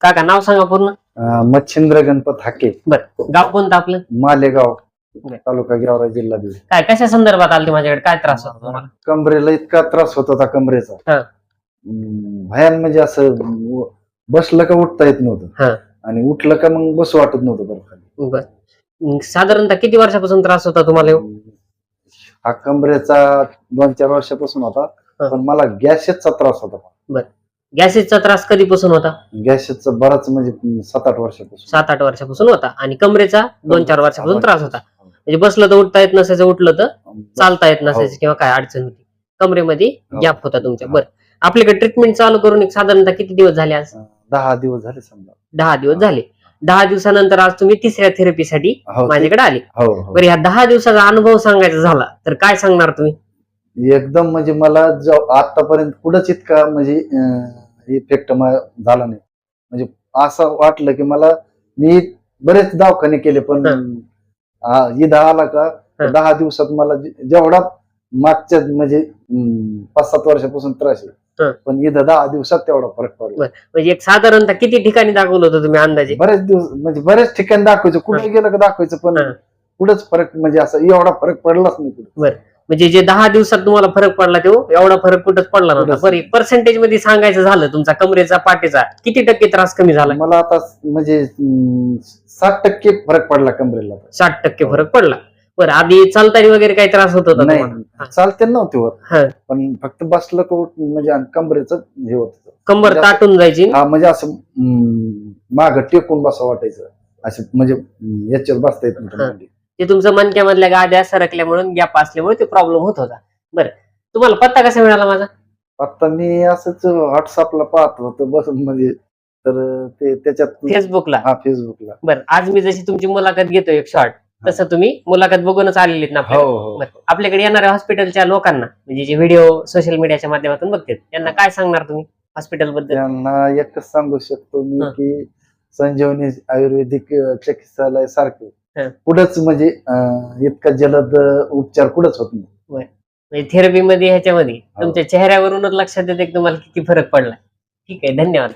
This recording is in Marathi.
काका नाव सांगा पूर्ण. अं, मच्छिंद्र गणपत हाके. बरं गाव कोणतं आपलं? मालेगाव बर. तालुका गेवरा जिल्हा बीड काय कशा संदर्भात आलते माझ्याकडे? काय त्रास होता तुम्हाला? कमरेला इतका त्रास होत होता कमरेचा. हा. अं, भयान म्हणजे असं व- बसलं का उठता येत हा. नव्हतं आणि उठलं का मग बसू वाटत नव्हतं बरं खाली. बरं. मग साधारणतः किती वर्षापासून त्रास होता तुम्हाला ह्यो? हा कमरेचा दोन चार वर्षापासून होता. हा. पण मला गॅसेसचा त्रास होता. गॅसेसचा त्रास कधीपासून होता? गॅसेसचा बराच म्हणजे सात आठ वर्षापासून. सात आठ वर्षापासून होता. आणि कमरेचा दोन चार वर्षापासून त्रास होता. म्हणजे बसलं तर उठता येत नसायचं उठलं तर चालता येत नसायचं हो. किंवा काय अडचण होती. कमरेमध्ये हो. गॅप होता तुमच्या. बरं. आपल्याकडे ट्रीटमेंट चालू करून एक साधारणतः किती दिवस झाले आज? दहा दिवस झाले समजा. दहा दिवस झाले. दहा दिवसानंतर आज तुम्ही तिसऱ्या थेरपीसाठी हो माझ्याकडे आले. हो हो. बरं ह्या दहा दिवसाचा अनुभव सांगायचा झाला तर काय सांगणार तुम्ही? एकदम म्हणजे मला जो आतापर्यंत कुठंच इतका म्हणजे इफेक्ट झाला नाही. म्हणजे असं वाटलं की मला मी बरेच दवाखाने केले पण इथं आला का. दहा दिवसात मला जेवढा मागच्या म्हणजे पाच सात वर्षापासून त्रास. आहे पण इथं दहा दिवसात तेवढा फरक पडला. म्हणजे एक साधारणतः किती ठिकाणी दाखवलं होतं तुम्ही अंदाजे? बरेच दिवस म्हणजे बरेच ठिकाणी दाखवायचं. कुठे गेलं का दाखवायचं पण. कुठंच फरक म्हणजे असं एवढा फरक पडलाच नाही कुठे. म्हणजे जे दहा दिवसात तुम्हाला फरक पडला तो एवढा फरक कुठंच पडला नव्हता कुठंच बरं पर्सेंटेजमध्ये सांगायचं झालं तुमचा कमरेचा पाठीचा किती टक्के त्रास कमी झाला मला आता म्हणजे अं, साठ टक्के फरक पडला कमरेला साठ टक्के फरक पडला बरं आधी चालताना वगैरे काही त्रास होत होता तुम्हाला? नाही चालते नव्हते होत. पण फक्त बसलं का उठ- म्हणजे आणि कमरेचं हे होत. कंबर म्हणजे ताटून जायची हा म्हणजे असं माग टेकून बसा वाटायचं असं म्हणजे अं, याच्यावर बसता येत नव्हतं हा. मांडी. ते तुमचं मनक्यामधल्या गाद्या सरकल्यामुळे गॅप असल्यामुळे ते प्रॉब्लेम होत होता बरं तुम्हाला पत्ता कसा मिळाला माझा आता मी असंच व्हॉट्सअपला पाहत होतो बस म्हणजे तर ते त्याच्यात फेसबुकला हा फेसबुकला बरं आज मी जशी तुमची मुलाखत घेतो एक शॉर्ट तसं तुम्ही मुलाखत बघूनच आलेली आहेत ना हो आपल्याकडे. हो बरं. आपल्याकडे येणाऱ्या हॉस्पिटलच्या लोकांना म्हणजे जे व्हिडिओ सोशल मीडियाच्या माध्यमातून बघतात त्यांना काय सांगणार तुम्ही हॉस्पिटलबद्दल त्यांना एकच सांगू शकतो मी हा. की संजीवनी आयुर्वेदिक अं, चिकित्सालय सारखे हा. कुठंच म्हणजे इतका जलद उपचार कुठंच होत नाही. म्हणजे थेरपी मध्ये ह्याच्यामध्ये तुमच्या चेहऱ्यावरूनच लक्षात येते तुम्हाला किती फरक पडला ठीक आहे धन्यवाद.